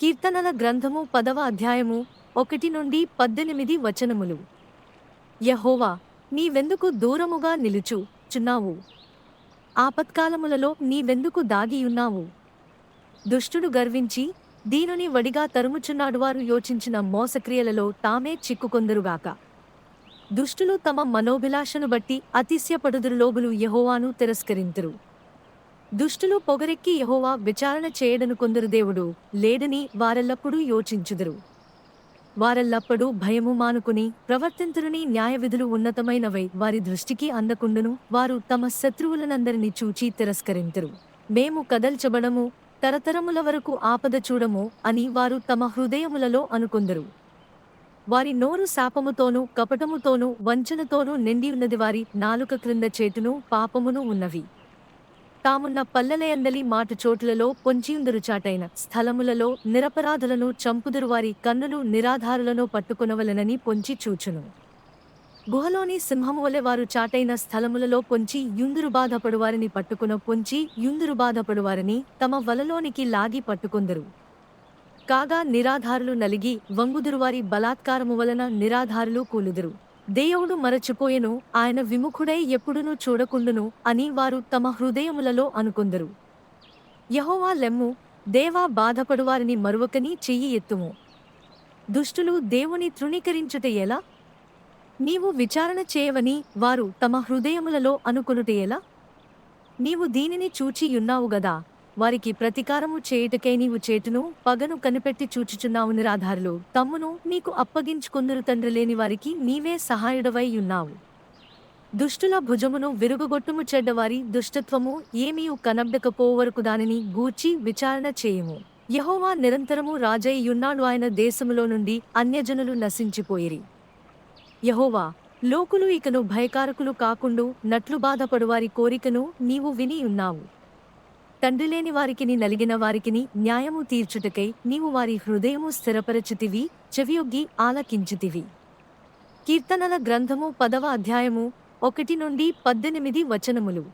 కీర్తనల గ్రంథము పదవ అధ్యాయము ఒకటి నుండి పద్దెనిమిది వచనములు. యహోవా నీవెందుకు దూరముగా నిలుచు చున్నావు? ఆపత్కాలములలో నీవెందుకు దాగియున్నావు దుష్టుడు గర్వించి దీనుని వడిగా తరుముచున్నాడు వారు యోచించిన మోసక్రియలలో తామే చిక్కుకొందరుగాక దుష్టులు తమ మనోభిలాషను బట్టి అతిశయపడుదురులోగులు యహోవాను తిరస్కరింతురు. దుష్టులు పొగరెక్కి యహోవా విచారణ చేయడను కొందరు దేవుడు లేడని వారెల్లప్పుడూ యోచించుదురు. వారెల్లప్పుడూ భయము మానుకుని ప్రవర్తింతురుని న్యాయవిధులు ఉన్నతమైనవై వారి దృష్టికి అందకుండును వారు తమ శత్రువులనందరినీ చూచి తిరస్కరింతురు. మేము కదల్చబడము తరతరముల వరకు ఆపద చూడము అని వారు తమ హృదయములలో అనుకొందరు. వారి నోరు శాపముతోనూ కపటముతోనూ వంచనతోనూ నిండి ఉన్నది వారి నాలుక క్రింద చేతును పాపమును ఉన్నవి. తామున్న పల్లెలయందలి మాట చోట్లలో పొంచియుందురు చాటైన స్థలములలో నిరపరాధులను చంపుదురువారి కన్నులు నిరాధారులను పట్టుకునవలనని పొంచి చూచును. గుహలోని సింహము వలె వారు చాటైన స్థలములలో పొంచి యుందురు బాధపడువారిని పట్టుకున పొంచి యుందురు బాధపడువారిని తమ వలలోనికి లాగి పట్టుకొందరు. కాగా నిరాధారులు నలిగి వంగుదురువారి బలాత్కారము వలన నిరాధారులు కూలుదురు. దేవుడు మరచిపోయెను ఆయన విముఖుడై ఎప్పుడునూ చూడకుండును అని వారు తమ హృదయములలో అనుకొందరు. యహోవా లెమ్ము దేవా బాధపడువారిని మరువకని చెయ్యి ఎత్తుము. దుష్టులు దేవుని తృణీకరించుట ఎలా? నీవు విచారణ చేయవని వారు తమ హృదయములలో అనుకొనుట ఎలా? నీవు దీనిని చూచియున్నావు గదా? వారికి ప్రతీకారము చేయుటకై నీవు చేటును పగను కనిపెట్టి చూచుచున్నావు నిరాధారులు. తమ్మును నీకు అప్పగించుకుందురు తండ్రి లేని వారికి నీవే సహాయుడవై ఉన్నావు. దుష్టుల భుజమును విరుగుగొట్టుము చెడ్డవారి దుష్టత్వము ఏమీ కనబడకపోవరకు దానిని గూర్చి విచారణ చేయము. యహోవా నిరంతరము రాజయ్యున్నాడు ఆయన దేశములో నుండి అన్యజనులు నశించిపోయిరి. యహోవా లోకులు ఇకను భయకారకులు కాకుండా నట్లు బాధపడువారి కోరికను నీవు విని ఉన్నావు. తండ్రి లేని వారికిని నలిగిన వారికిని న్యాయము తీర్చుటకై నీవు వారి హృదయము స్థిరపరచితివి చెవియొగ్గి ఆలకించుతివి. కీర్తనల గ్రంథము పదవ అధ్యాయము ఒకటి నుండి పద్దెనిమిది వచనములు.